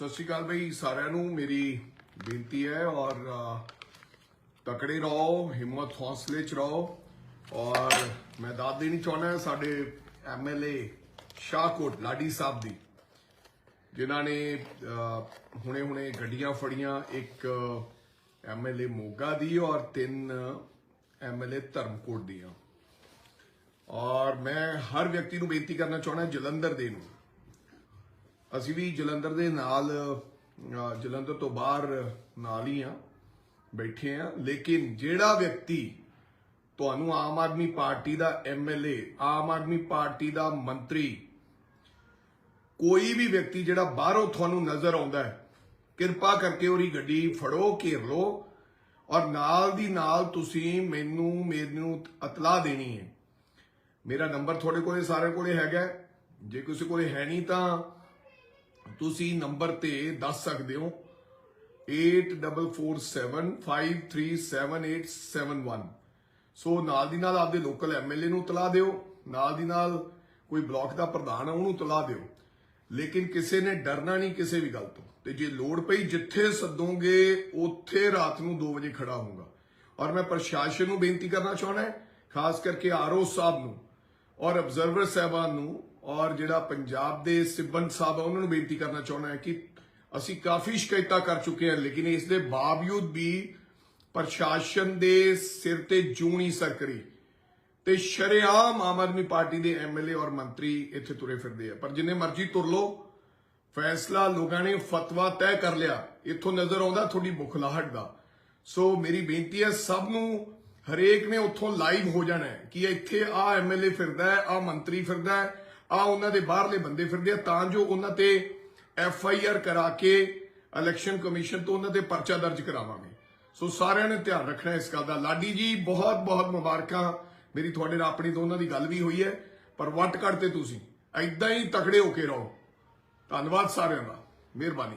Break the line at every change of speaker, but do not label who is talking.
ਸਤਿ ਸ਼੍ਰੀ ਅਕਾਲ ਬਈ, ਸਾਰਿਆਂ ਨੂੰ ਮੇਰੀ ਬੇਨਤੀ ਹੈ ਔਰ ਤਕੜੇ ਰਹੋ, ਹਿੰਮਤ ਹੌਸਲੇ ਚ ਰਹੋ ਔਰ ਮੈਂ ਦਾਤ ਦੇਣੀ ਚਾਹੁੰਦਾ ਸਾਡੇ ਐਮਐਲਏ ਸ਼ਾਹਕੋਟ ਲਾਡੀ ਸਾਹਿਬ ਦੀ, ਜਿਨ੍ਹਾਂ ਨੇ ਹੁਣੇ ਹੁਣੇ ਗੱਡੀਆਂ ਫੜੀਆਂ, ਇੱਕ ਐਮਐਲਏ ਮੋਗਾ ਦੀ ਔਰ ਤਿੰਨ ਐਮਐਲਏ ਧਰਮਕੋਟ ਦੀਆਂ। ਔਰ ਮੈਂ ਹਰ ਵਿਅਕਤੀ ਨੂੰ ਬੇਨਤੀ ਕਰਨਾ ਚਾਹੁੰਦਾ, ਜਲੰਧਰ ਦੇ ਨੂੰ। ਅਸੀਂ ਵੀ ਜਲੰਧਰ ਦੇ ਨਾਲ ਜਲੰਧਰ ਤੋਂ ਬਾਹਰ ਨਾਲ ਹੀ ਆ ਬੈਠੇ ਆ ਲੇਕਿਨ ਜਿਹੜਾ ਵਿਅਕਤੀ ਤੁਹਾਨੂੰ ਆਮ ਆਦਮੀ ਪਾਰਟੀ ਦਾ ਐਮਐਲਏ ਆਮ ਆਦਮੀ ਪਾਰਟੀ ਦਾ ਮੰਤਰੀ, ਕੋਈ ਵੀ ਵਿਅਕਤੀ ਜਿਹੜਾ ਬਾਹਰੋਂ ਤੁਹਾਨੂੰ ਨਜ਼ਰ ਆਉਂਦਾ ਹੈ, ਕਿਰਪਾ ਕਰਕੇ ਉਹਦੀ ਗੱਡੀ ਫੜੋ, ਘੇਰ ਲਓ ਔਰ ਨਾਲ ਦੀ ਨਾਲ ਤੁਸੀਂ ਮੈਨੂੰ ਮੈਨੂੰ ਇਤਲਾਹ ਦੇਣੀ ਹੈ। ਮੇਰਾ ਨੰਬਰ ਤੁਹਾਡੇ ਕੋਲੇ ਸਾਰਿਆਂ ਕੋਲੇ ਹੈਗਾ ਜੇ ਕਿਸੇ ਕੋਲੇ ਹੈ ਨਹੀਂ ਤਾਂ ਤੁਸੀਂ ਨੰਬਰ ਤੇ ਦੱਸ ਸਕਦੇ ਹੋ 8447537871 ਸੋ ਨਾਲ ਦੀ ਨਾਲ ਆਪਦੇ ਲੋਕਲ ਐਮਐਲਏ ਨੂੰ ਤਲਾ ਦਿਓ, ਨਾਲ ਦੀ ਨਾਲ ਕੋਈ ਬਲਾਕ ਦਾ ਪ੍ਰਧਾਨ ਹੈ ਉਹਨੂੰ ਤਲਾ ਦਿਓ। ਲੇਕਿਨ ਕਿਸੇ ਨੇ ਡਰਨਾ ਨਹੀਂ ਕਿਸੇ ਵੀ ਗੱਲ ਤੋਂ। ਤੇ ਜੇ ਲੋੜ ਪਈ, ਜਿੱਥੇ ਸੱਦੋਗੇ, ਉੱਥੇ ਰਾਤ ਨੂੰ 2 ਵਜੇ ਖੜਾ ਹੋਊਗਾ। ਔਰ ਮੈਂ ਪ੍ਰਸ਼ਾਸਨ ਨੂੰ ਬੇਨਤੀ ਕਰਨਾ ਚਾਹੁੰਦਾ ਹਾਂ, ਖਾਸ ਕਰਕੇ ਆਰਓ ਸਾਹਿਬ ਨੂੰ ਔਰ ਅਬਜ਼ਰਵਰ ਸਾਹਿਬਾਨ ਨੂੰ ਔਰ ਜਿਹੜਾ ਪੰਜਾਬ ਦੇ ਸਿਬੰਦ ਸਾਹਿਬ ਆ, ਉਹਨਾਂ ਨੂੰ ਬੇਨਤੀ ਕਰਨਾ ਚਾਹੁੰਦਾ ਹੈ ਕਿ ਅਸੀਂ ਕਾਫੀ ਸ਼ਿਕਾਇਤਾਂ ਕਰ ਚੁੱਕੇ ਹਾਂ, ਲੇਕਿਨ ਇਸ ਦੇ ਬਾਵਜੂਦ ਵੀ ਪ੍ਰਸ਼ਾਸਨ ਦੇ ਸਿਰ ਤੇ ਜੂੰ ਸਰਕਰੀ ਤੇ ਸ਼ਰੇਆਮ ਆਮ ਆਦਮੀ ਪਾਰਟੀ ਦੇ ਐਮਐਲਏ ਔਰ ਮੰਤਰੀ ਇੱਥੇ ਤੁਰੇ ਫਿਰਦੇ ਆ। ਪਰ ਜਿੰਨੇ ਮਰਜ਼ੀ ਤੁਰ ਲੋ ਫੈਸਲਾ ਲੋਕਾਂ ਨੇ ਫਤਵਾ ਤੈਅ ਕਰ ਲਿਆ। ਇੱਥੋਂ ਨਜ਼ਰ ਆਉਂਦਾ, ਤੁਹਾਡੀ ਬੁਖਲਾਹਟ ਦਾ। ਸੋ ਮੇਰੀ ਬੇਨਤੀ ਹੈ, ਸਭ ਨੂੰ ਹਰੇਕ ਨੇ ਉੱਥੋਂ ਲਾਈਵ ਹੋ ਜਾਣਾ ਕਿ ਇੱਥੇ ਆ ਐਮਐਲਏ ਫਿਰਦਾ ਹੈ, ਆ ਮੰਤਰੀ ਫਿਰਦਾ ਹੈ ਆ ਉਹਨਾਂ ਦੇ ਬਾਹਰਲੇ ਬੰਦੇ ਫਿਰਦੇ ਆ, ਤਾਂ ਜੋ ਉਹਨਾਂ ਤੇ ਐਫ ਆਈ ਆਰ ਕਰਾ ਕੇ ਇਲੈਕਸ਼ਨ ਕਮਿਸ਼ਨ ਤੋਂ ਉਹਨਾਂ ਤੇ ਪਰਚਾ ਦਰਜ ਕਰਾਵਾਂਗੇ। ਸੋ ਸਾਰਿਆਂ ਨੇ ਧਿਆਨ ਰੱਖਣਾ ਇਸ ਗੱਲ ਦਾ। ਲਾਡੀ ਜੀ, ਬਹੁਤ ਬਹੁਤ ਮੁਬਾਰਕਾਂ। ਮੇਰੀ ਤੁਹਾਡੇ ਨਾਲ ਆਪਣੀ ਦੋਨਾਂ ਦੀ ਗੱਲ ਵੀ ਹੋਈ ਹੈ, ਪਰ ਵੱਟ ਕੱਢ ਤੇ ਤੁਸੀਂ। ਐਦਾਂ ਹੀ ਤਕੜੇ ਹੋ ਕੇ ਰਹੋ। ਧੰਨਵਾਦ ਸਾਰਿਆਂ ਦਾ। ਮਿਹਰਬਾਨੀ।